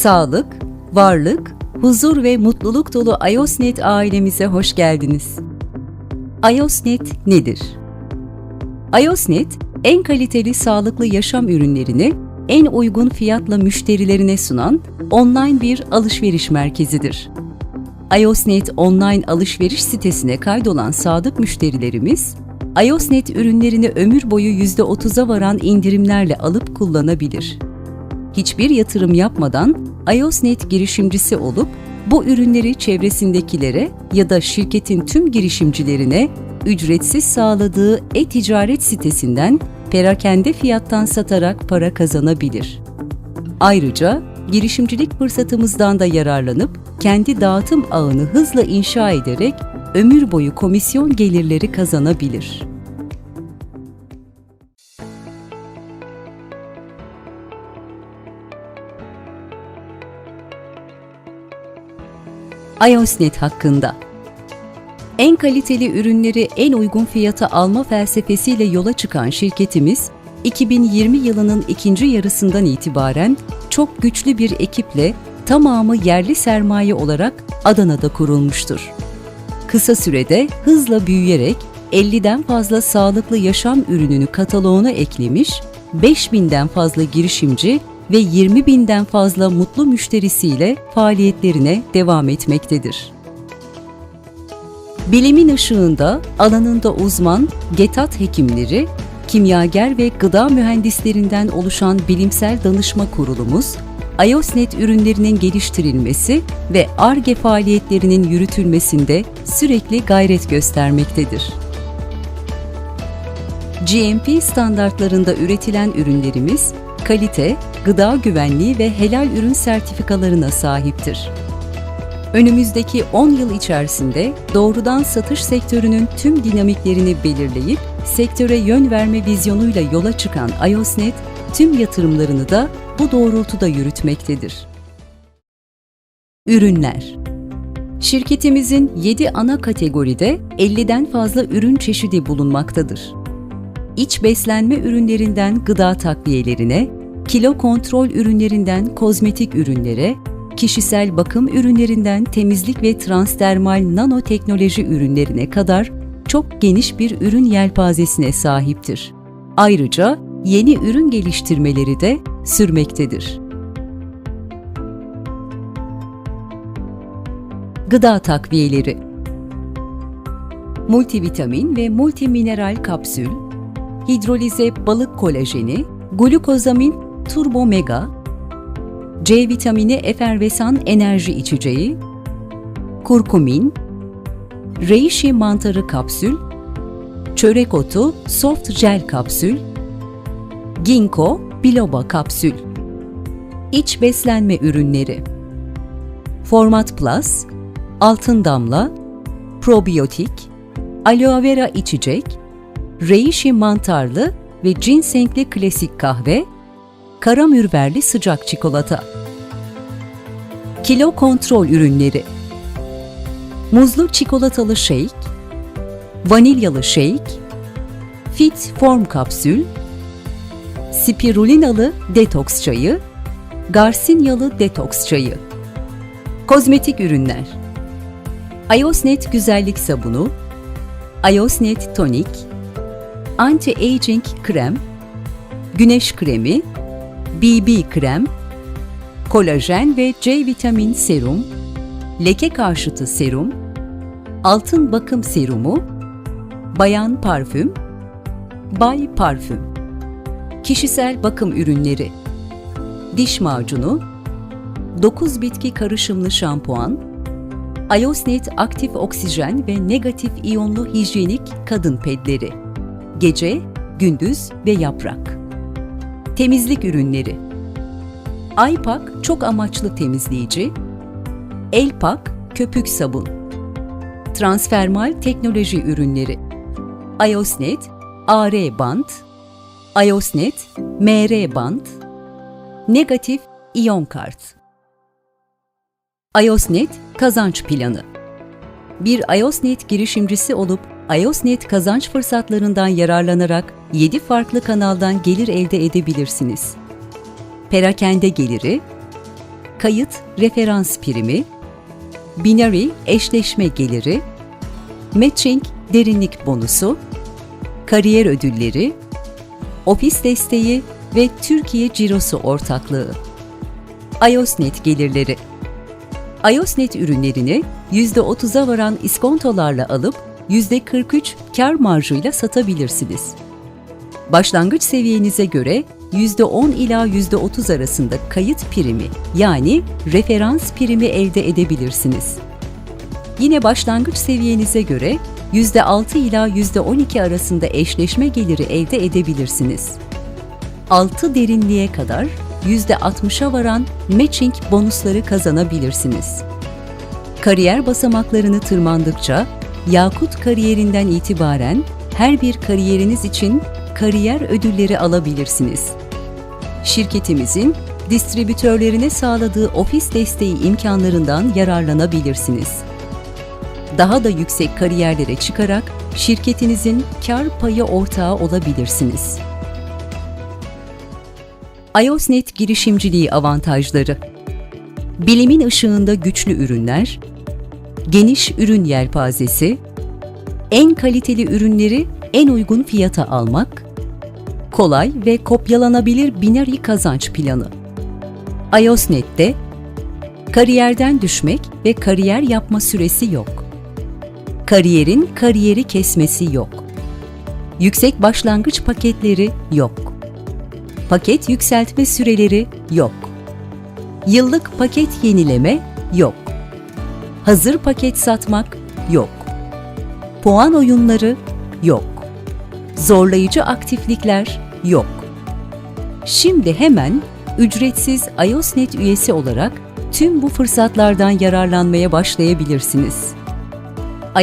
Sağlık, varlık, huzur ve mutluluk dolu iOSNet ailemize hoş geldiniz. iOSNet nedir? iOSNet, en kaliteli sağlıklı yaşam ürünlerini en uygun fiyatla müşterilerine sunan online bir alışveriş merkezidir. iOSNet online alışveriş sitesine kaydolan sadık müşterilerimiz, iOSNet ürünlerini ömür boyu %30'a varan indirimlerle alıp kullanabilir. Hiçbir yatırım yapmadan iOSNet girişimcisi olup bu ürünleri çevresindekilere ya da şirketin tüm girişimcilerine ücretsiz sağladığı e-ticaret sitesinden perakende fiyattan satarak para kazanabilir. Ayrıca girişimcilik fırsatımızdan da yararlanıp kendi dağıtım ağını hızla inşa ederek ömür boyu komisyon gelirleri kazanabilir. iOSNet hakkında en kaliteli ürünleri en uygun fiyata alma felsefesiyle yola çıkan şirketimiz, 2020 yılının ikinci yarısından itibaren çok güçlü bir ekiple tamamı yerli sermaye olarak Adana'da kurulmuştur. Kısa sürede hızla büyüyerek 50'den fazla sağlıklı yaşam ürününü kataloğuna eklemiş, 5000'den fazla girişimci ve 20.000'den fazla mutlu müşterisiyle faaliyetlerine devam etmektedir. Bilimin ışığında alanında uzman GETAT hekimleri, kimyager ve gıda mühendislerinden oluşan bilimsel danışma kurulumuz, iOSNet ürünlerinin geliştirilmesi ve ARGE faaliyetlerinin yürütülmesinde sürekli gayret göstermektedir. GMP standartlarında üretilen ürünlerimiz, kalite, gıda güvenliği ve helal ürün sertifikalarına sahiptir. Önümüzdeki 10 yıl içerisinde doğrudan satış sektörünün tüm dinamiklerini belirleyip sektöre yön verme vizyonuyla yola çıkan iOSNet, tüm yatırımlarını da bu doğrultuda yürütmektedir. Ürünler Şirketimizin 7 ana kategoride 50'den fazla ürün çeşidi bulunmaktadır. İç beslenme ürünlerinden gıda takviyelerine, kilo kontrol ürünlerinden kozmetik ürünlere, kişisel bakım ürünlerinden temizlik ve transdermal nanoteknoloji ürünlerine kadar çok geniş bir ürün yelpazesine sahiptir. Ayrıca yeni ürün geliştirmeleri de sürmektedir. Gıda takviyeleri Multivitamin ve multimineral kapsül, hidrolize balık kolajeni, glukozamin turbo mega, C vitamini efervesan enerji içeceği, kurkumin, reishi mantarı kapsül, çörek otu soft gel kapsül, ginkgo biloba kapsül, iç beslenme ürünleri, Format Plus, altın damla, probiyotik, aloe vera içecek, reishi mantarlı ve ginsengli klasik kahve, kara mürverli sıcak çikolata. Kilo kontrol ürünleri Muzlu çikolatalı shake, vanilyalı shake, fit form kapsül, spirulinalı detoks çayı, garsinyalı detoks çayı. Kozmetik ürünler iOSNet güzellik sabunu, iOSNet tonik, anti-aging krem, güneş kremi, BB krem, kolajen ve C vitamin serum, leke karşıtı serum, altın bakım serumu, bayan parfüm, bay parfüm, kişisel bakım ürünleri, diş macunu, 9 bitki karışımlı şampuan, iOSNet aktif oksijen ve negatif iyonlu hijyenik kadın pedleri, gece, gündüz ve yaprak. Temizlik ürünleri. iPak çok amaçlı temizleyici, Elpak köpük sabun, transfermal teknoloji ürünleri, iOSNet AR band, iOSNet MR band, negatif iyon kart. iOSNet kazanç planı. Bir iOSNet girişimcisi olup iOSNet kazanç fırsatlarından yararlanarak 7 farklı kanaldan gelir elde edebilirsiniz. Perakende geliri, kayıt referans primi, binary eşleşme geliri, matching derinlik bonusu, kariyer ödülleri, ofis desteği ve Türkiye Cirosu ortaklığı. iOSNet gelirleri iOSNet ürünlerini %30'a varan iskontolarla alıp %43 kar marjıyla satabilirsiniz. Başlangıç seviyenize göre %10 ila %30 arasında kayıt primi yani referans primi elde edebilirsiniz. Yine başlangıç seviyenize göre %6 ila %12 arasında eşleşme geliri elde edebilirsiniz. 6 derinliğe kadar %60'a varan matching bonusları kazanabilirsiniz. Kariyer basamaklarını tırmandıkça Yakut kariyerinden itibaren her bir kariyeriniz için kariyer ödülleri alabilirsiniz. Şirketimizin distribütörlerine sağladığı ofis desteği imkanlarından yararlanabilirsiniz. Daha da yüksek kariyerlere çıkarak şirketinizin kar payı ortağı olabilirsiniz. iOSNet girişimciliği avantajları Bilimin ışığında güçlü ürünler, geniş ürün yelpazesi, en kaliteli ürünleri en uygun fiyata almak, kolay ve kopyalanabilir binary kazanç planı. iOSNet'te kariyerden düşmek ve kariyer yapma süresi yok. Kariyerin kariyeri kesmesi yok. Yüksek başlangıç paketleri yok. Paket yükseltme süreleri yok. Yıllık paket yenileme yok. Hazır paket satmak yok. Puan oyunları yok. Zorlayıcı aktiflikler yok. Şimdi hemen ücretsiz iOSNet üyesi olarak tüm bu fırsatlardan yararlanmaya başlayabilirsiniz.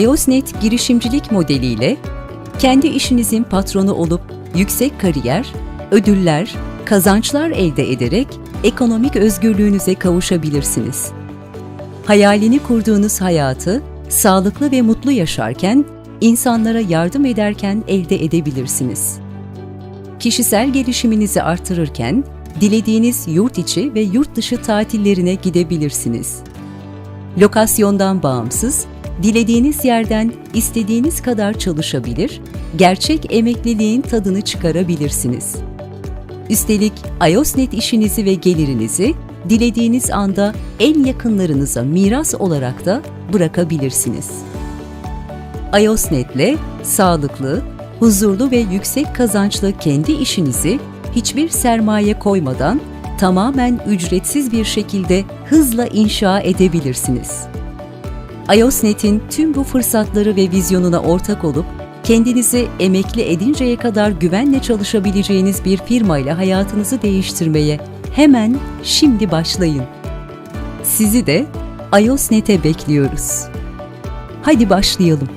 iOSNet girişimcilik modeliyle kendi işinizin patronu olup yüksek kariyer, ödüller, kazançlar elde ederek ekonomik özgürlüğünüze kavuşabilirsiniz. Hayalini kurduğunuz hayatı sağlıklı ve mutlu yaşarken, insanlara yardım ederken elde edebilirsiniz. Kişisel gelişiminizi artırırken, dilediğiniz yurt içi ve yurt dışı tatillerine gidebilirsiniz. Lokasyondan bağımsız, dilediğiniz yerden istediğiniz kadar çalışabilir, gerçek emekliliğin tadını çıkarabilirsiniz. Üstelik iOSNet işinizi ve gelirinizi dilediğiniz anda en yakınlarınıza miras olarak da bırakabilirsiniz. iOSNet'le sağlıklı, huzurlu ve yüksek kazançlı kendi işinizi hiçbir sermaye koymadan tamamen ücretsiz bir şekilde hızla inşa edebilirsiniz. iOSNet'in tüm bu fırsatları ve vizyonuna ortak olup kendinizi emekli edinceye kadar güvenle çalışabileceğiniz bir firmayla hayatınızı değiştirmeye hemen şimdi başlayın. Sizi de iOSNet'e bekliyoruz. Hadi başlayalım.